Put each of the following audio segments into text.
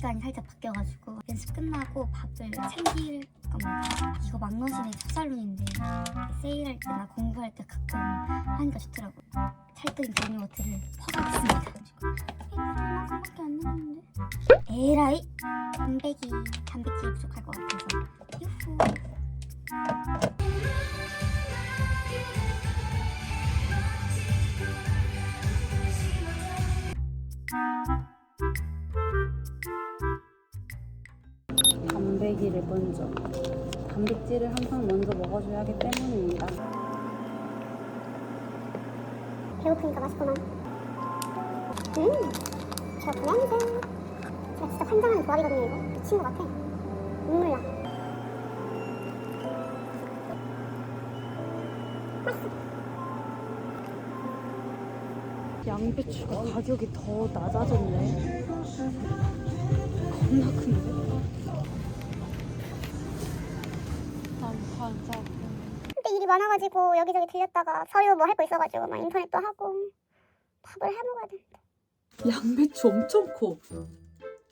시간이 살짝 바뀌어가지고 연습 끝나고 밥을 챙길 겁니다. 이거 막너신의 찹쌀룬인데 세일할 때나 공부할 때 가끔 하니까 좋더라고요. 찰떡인 도니워트를 퍼가겠습니다. 이만큼밖에 안 남았는데? 에라이! 단백이 단백질이 부족할 것 같아서 유후 단백질을 먼저 단백질을 항상 먼저 먹어줘야 하기 때문입니다. 배고프니까 맛있구만. 음, 저 고양이생. 제가 진짜 환장하는 조합이거든요, 이거. 미친 것 같아. 눈물 나. 양배추가 가격이 더 낮아졌네. 겁나 큰데? 많아가지고 여기저기 들렸다가 서류 뭐 할 거 있어가지고 막 인터넷도 하고 밥을 해 먹어야 되는데. 양배추 엄청 커.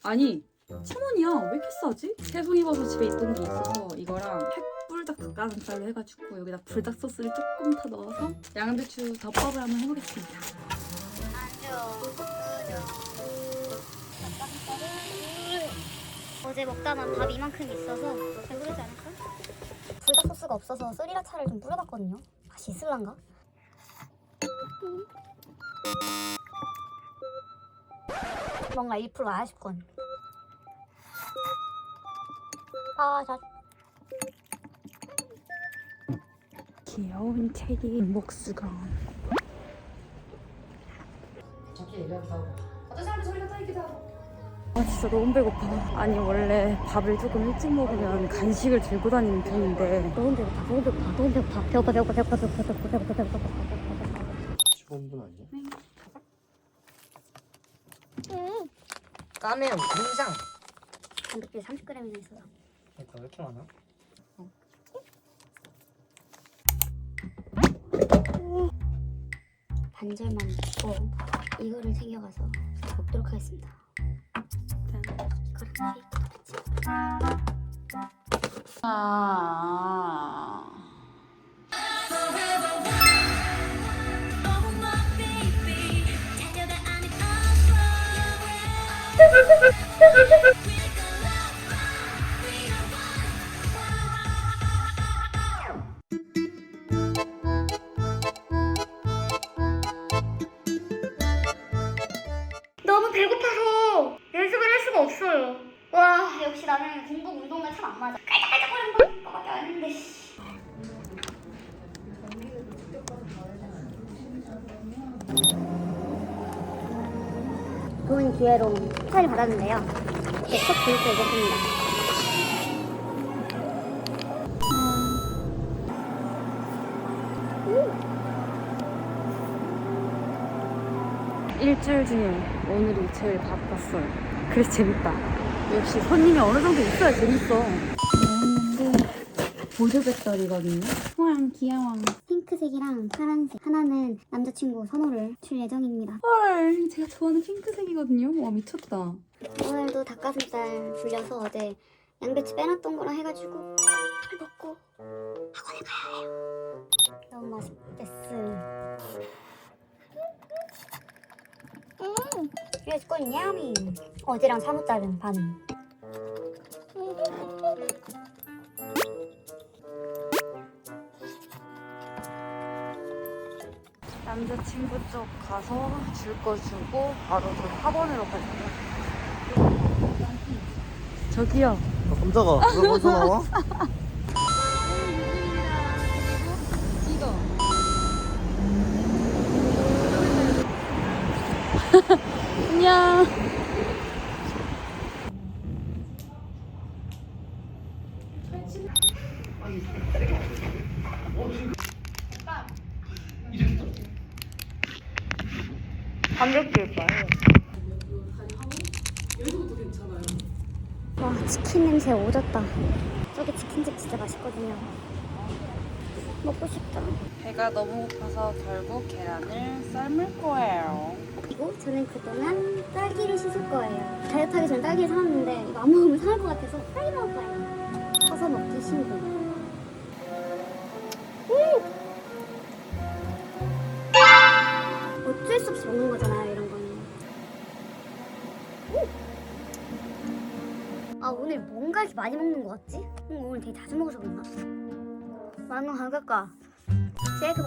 아니, 천 원이야. 왜 이렇게 싸지? 새송이버섯 집에 있던 게 있어서 이거랑 햇불닭 닭가슴살로 해가지고 여기다 불닭 소스를 조금 더 넣어서 양배추 덮밥을 한번 해보겠습니다. 어제 먹다 만 밥 이만큼 있어서 배부르지 않을까? 불닭 소스가 없어서 스리라차를 좀 뿌려봤거든요. 맛이 있을란가? 음. 뭔가 1% 아쉽건. 아, 자, 귀여운 테디 목수가 아 진짜 너무 배고파 아니 원래 밥을 조금 일찍 먹으면 간식을 들고 다니는 편인데 너무 배고파, 너무 배고파, 너무 배고파. 배고파, 배고파, 배고파, 배고파, 배고파, 배고파, 배고파, 배고파. 직원분 아니야? 응. 까매요 굉장 단백질 30g이나 있어서. 그러니까 왜 이렇게 많아? 반절만 먹고 이거를 챙겨가서 먹도록 하겠습니다. 아 좋은 기회로 축하를 받았는데요. 네, 첫 교육을 이겼습니다. 일주일 중에 오늘이 제일 바빴어요. 그래서 재밌다. 역시 손님이 어느 정도 있어야 재밌어. 보조 배터리거든요. 와 귀여워 핑크색이랑 파란색. 하나는 남자친구 선호를 줄 예정입니다. 헐 제가 좋아하는 핑크색이거든요 와 미쳤다 오늘도 닭가슴살 불려서 어제 양배추 빼놨던 거랑 해가지고 먹고 학원에 가야 해요. 너무 맛있겠어. 음, It's good yummy. 어제랑 사뭇 다른 반응. 남자친구 쪽 가서 줄 거 주고 바로 저 학원으로 갈게요. 저기요. 야, 깜짝아 왜 벌써 나와? 안녕 단백질 봐요. 와 치킨 냄새 오졌다. 저기 치킨집 진짜 맛있거든요. 먹고 싶다. 배가 너무 고파서 결국 계란을 삶을 거예요. 그리고 저는 그동안 딸기를 씻을 거예요. 다이어트 하기 전에 딸기를 사왔는데 이거 안 먹으면 상할 것 같아서 딸기 먹을 거예요. 서서 먹기. 음! 먹는 거잖아요, 이런 거는. 아, 오늘 뭔가 이렇게 많이 먹는 거 같지? 응, 오늘 되게 자주 먹어서 그런가? 거 가격가. 쉐이크.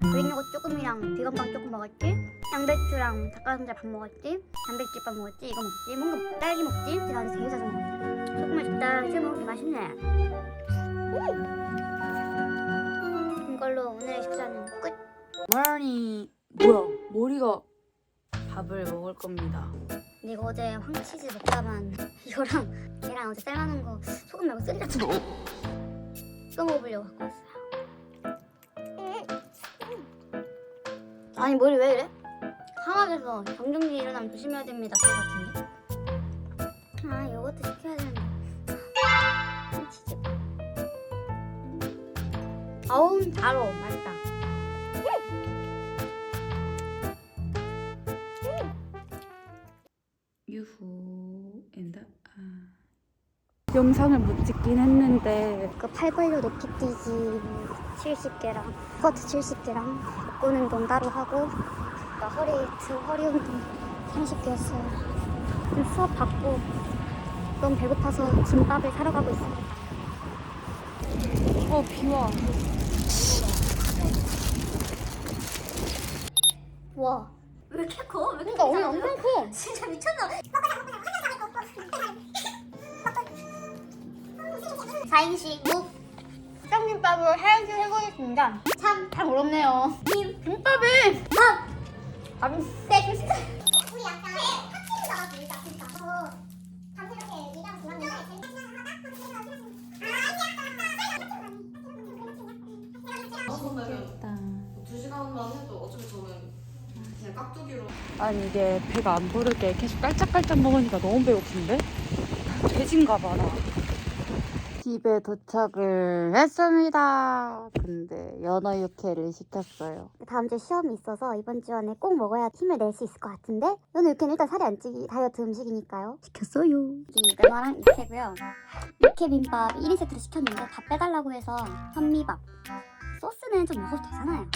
그릭 요거트 조금이랑 비건빵 조금 먹을게. 양배추랑 닭가슴살 밥 먹었지? 단백질밥 먹었지? 이거 먹지? 뭔가 딸기 먹지? 제가 되게 자주 먹었지? 조금만 줬다 이제 먹으면 맛있네 음. 이걸로 오늘의 식사는 끝 머니 뭐야 머리가 밥을 먹을 겁니다. 이거 어제 황치즈 먹다만 이거랑 계란 어제 삶아놓은 거 소금 말고 쓰리라치 또 먹어보려고 갖고 왔어요. 아니 머리 왜 이래? 상하게서 정전기 일어나면 조심해야 됩니다 그거 같은데. 아 요것도 시켜야 되는데. 황치즈. 아우 달어 유후 앤드 아. 영상을 못 찍긴 했는데 그 팔 벌려 높이 뛰기 70개랑 스쿼트 70개랑 복근 운동 따로 하고 그 허리 등 허리 운동 30개였어요. 수업 받고 너무 배고파서 김밥을 사러 가고 있습니다. 어 비와 와. 왜 이렇게 커? 왜 이렇게 그러니까 오늘 엄청 커. 진짜 미쳤나? 4인식 묵 쌍김밥을 하얀색 해보겠습니다. 참, 잘 어렵네요. 김, 김밥을 밥! 밥이. 우리 약간 진짜 어 얘기하고 깍두기로 아니 이게 배가 안 부르게 계속 깔짝깔짝 먹으니까 너무 배고픈데? 돼지인가 봐라 집에 도착을 했습니다. 근데 연어 육회를 시켰어요. 다음 주에 시험이 있어서 이번 주 안에 꼭 먹어야 힘을 낼 수 있을 것 같은데 오늘 육회는 일단 살이 안 찌기 다이어트 음식이니까요. 시켰어요. 이 면화랑 육회고요. 육회 비빔밥 1인 세트로 시켰는데 다 빼달라고 해서 현미밥. 소스는 좀 먹어도 되잖아요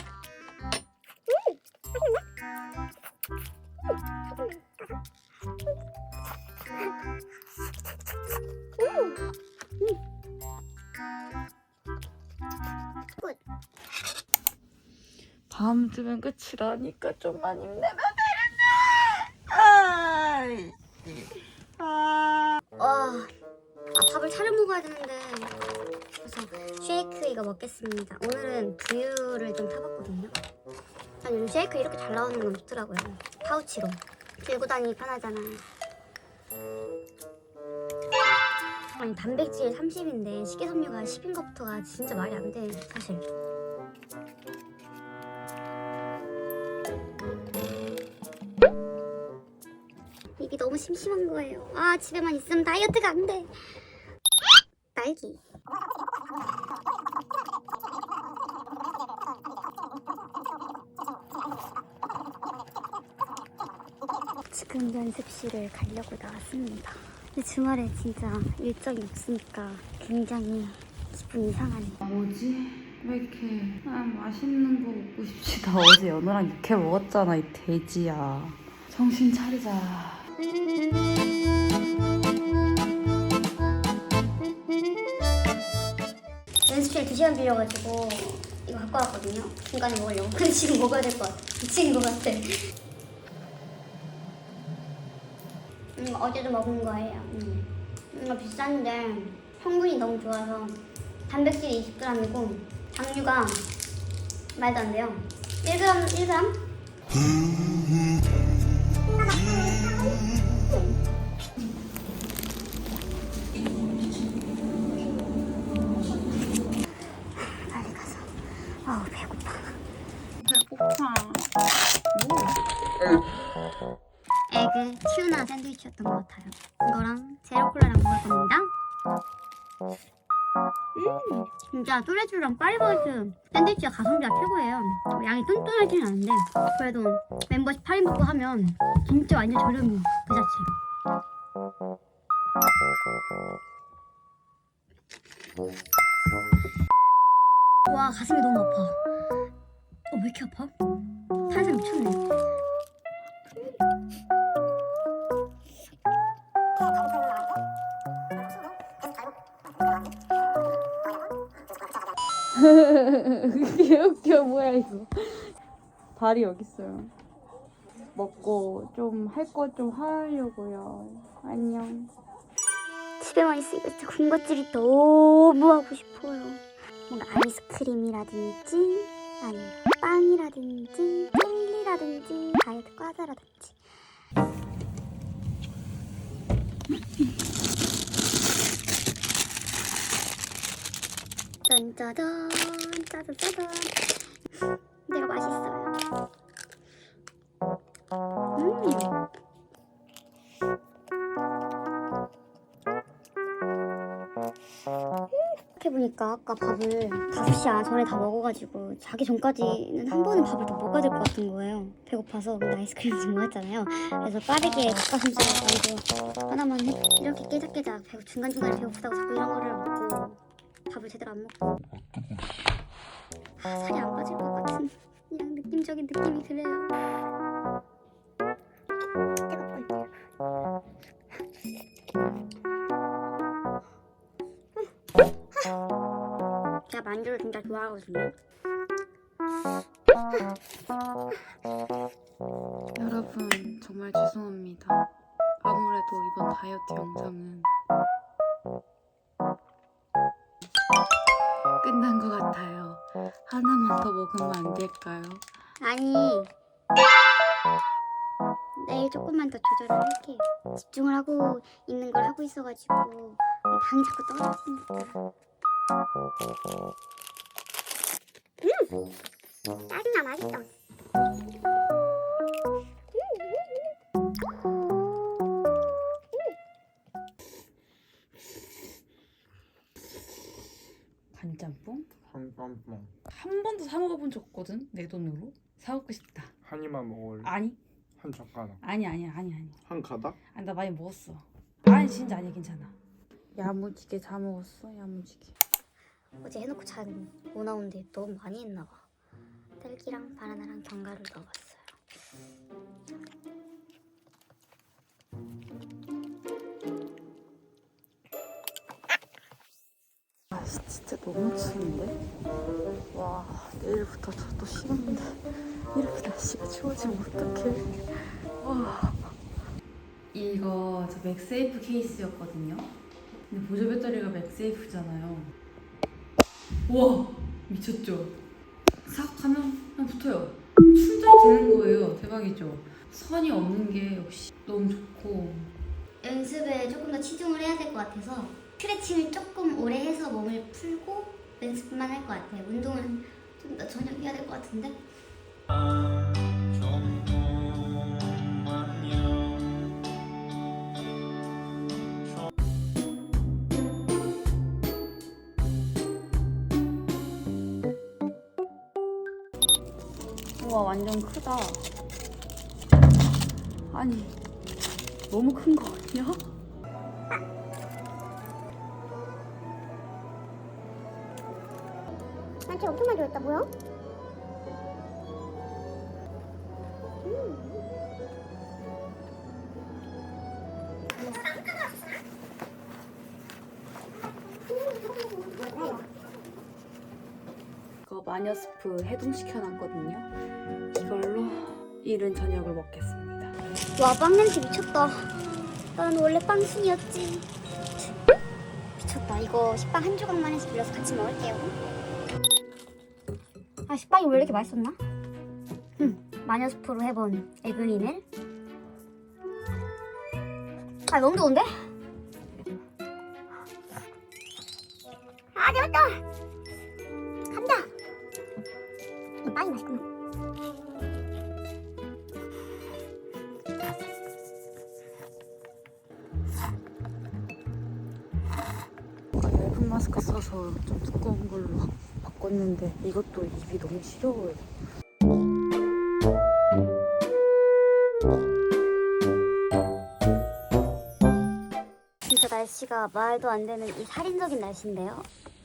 다음 주면 끝이라니까 좀만 힘내면 되는데 아, 와, 아, 밥을 차려 먹어야 되는데 그래서 쉐이크 이거 먹겠습니다. 오늘은 두유를 좀 타봤거든요. 아니 요즘 쉐이크 이렇게 잘 나오는 건 없더라고요. 파우치로 들고 다니기 편하잖아. 아니 단백질 30인데 식이섬유가 10인 것부터가 진짜 말이 안 돼 사실. 이게 너무 심심한 거예요. 아 집에만 있으면 다이어트가 안 돼. 딸기. 지금 연습실을 가려고 나왔습니다. 근데 주말에 진짜 일정이 없으니까 굉장히 기분 이상하네. 뭐지? 왜 이렇게 아, 맛있는 거 먹고 싶지? 나 어제 연어랑 육회 먹었잖아 이 돼지야 정신 차리자 연습실 2시간 빌려가지고 이거 갖고 왔거든요. 중간에 먹으려고. 근데 지금 먹어야 될 것 같아. 미친 것 같아. 음, 어제도 먹은 거예요. 음. 이거 비싼데 성분이 너무 좋아서 단백질이 20g이고 당류가 말도 안 돼요. 1g, 1g? 에그 튜나 샌드위치였던 것 같아요. 이거랑 제로 콜라랑 먹을 겁니다. 음, 진짜 뚜레쥬랑 파리버즈 샌드위치가 가성비가 최고예요. 양이 뚠뚠하지는 않은데 그래도 멤버십 8인 먹고 하면 진짜 완전 저렴 그 자체. 와 가슴이 너무 아파. 어, 왜 이렇게 아파? 탄산 미쳤네. 개웃겨 뭐야 이거. 발이 여기 있어요. 먹고 좀 할 거 좀 하려고요. 안녕. 집에만 있으니까 진짜 군것질이 너무 하고 싶어요. 뭔가 아이스크림이라든지 아니면 빵이라든지 젤리라든지 다이어트 과자라든지 짜잔 짜자짜잔 내가 맛있어요. 음. 생각해보니까 아까 밥을 5시 전에 다 먹어가지고 자기 전까지는 한 번은 밥을 더 먹어야 될 것 같은 거예요 배고파서 아이스크림 좀 먹었잖아요 그래서 빠르게 닭가슴살 만두 하나만 해 이렇게 깨작깨작 배고 중간중간에 배고프다고 자꾸 이런 거를 먹고 밥을 제대로 안 먹고. 아, 살이 안 빠질 것 같은 그냥 느낌적인 느낌이 그래요. 제가 만두를 진짜 좋아하거든요 하나만 더 먹으면 안 될까요? 아니 내일 조금만 더 조절을 할게요 집중을 하고 있는 걸 하고 있어가지고 당이 자꾸 떨어지니까 음! 짜증나 맛있어 간짬뽕? 한밤만 한 번도 사 먹어본 적 없거든 내 돈으로. 사 먹고 싶다. 한 입만 먹을래? 아니. 한 젓가락. 아니 아니 아니 아니. 한 가닥? 아니 나 많이 먹었어. 아니 진짜 아니 괜찮아. 야무지게 다 먹었어 야무지게. 어제 해놓고 뭐 나오는데 너무 많이 했나봐. 딸기랑 바나나랑 견과를 넣어봤어요 아 진짜 너무 추운데? 와 내일부터 저도 시간인데. 이렇게 날씨가 추워지면 어떡해. 와. 이거 저 맥세이프 케이스였거든요. 근데 보조 배터리가 맥세이프잖아요. 우와 미쳤죠? 싹 하면 그냥 붙어요. 충전이 되는 거예요. 대박이죠? 선이 없는 게 역시 너무 좋고. 연습에 조금 더 치중을 해야 될 것 같아서 스트레칭을 조금 오래 해서 몸을 풀고 연습만 할 것 같아요. 운동은 좀 더 저녁 해야 될 것 같은데. 우와 완전 크다 아니 너무 큰 거 아니야? 나한테 엄청 많이 들었다 뭐야? 이거 마녀스프 해동시켜놨거든요 이걸로 이른 저녁을 먹겠습니다 와, 빵 냄새 미쳤다. 난 원래 빵순이었지. 미쳤다. 이거 식빵 한 조각만 해서 빌려서 같이 먹을게요. 아, 식빵이 원래 이렇게 맛있었나? 음, 마녀스프로 해본 에그린을. 아, 너무 좋은데? 아, 재밌다! 마스크 써서 좀 두꺼운 걸로 바- 바꿨는데 이것도 입이 너무 시려워요. 진짜 날씨가 말도 안 되는 이 살인적인 날씨인데요.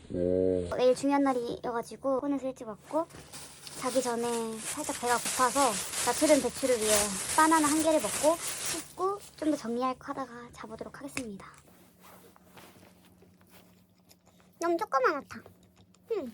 내일 중요한 날이어가지고 혼에서 일찍 왔고 자기 전에 살짝 배가 고파서 나트륨 배출을 위해 바나나 한 개를 먹고 씻고 좀 더 정리할 거 하다가 자보도록 하겠습니다. 너무 조그만하다. 응.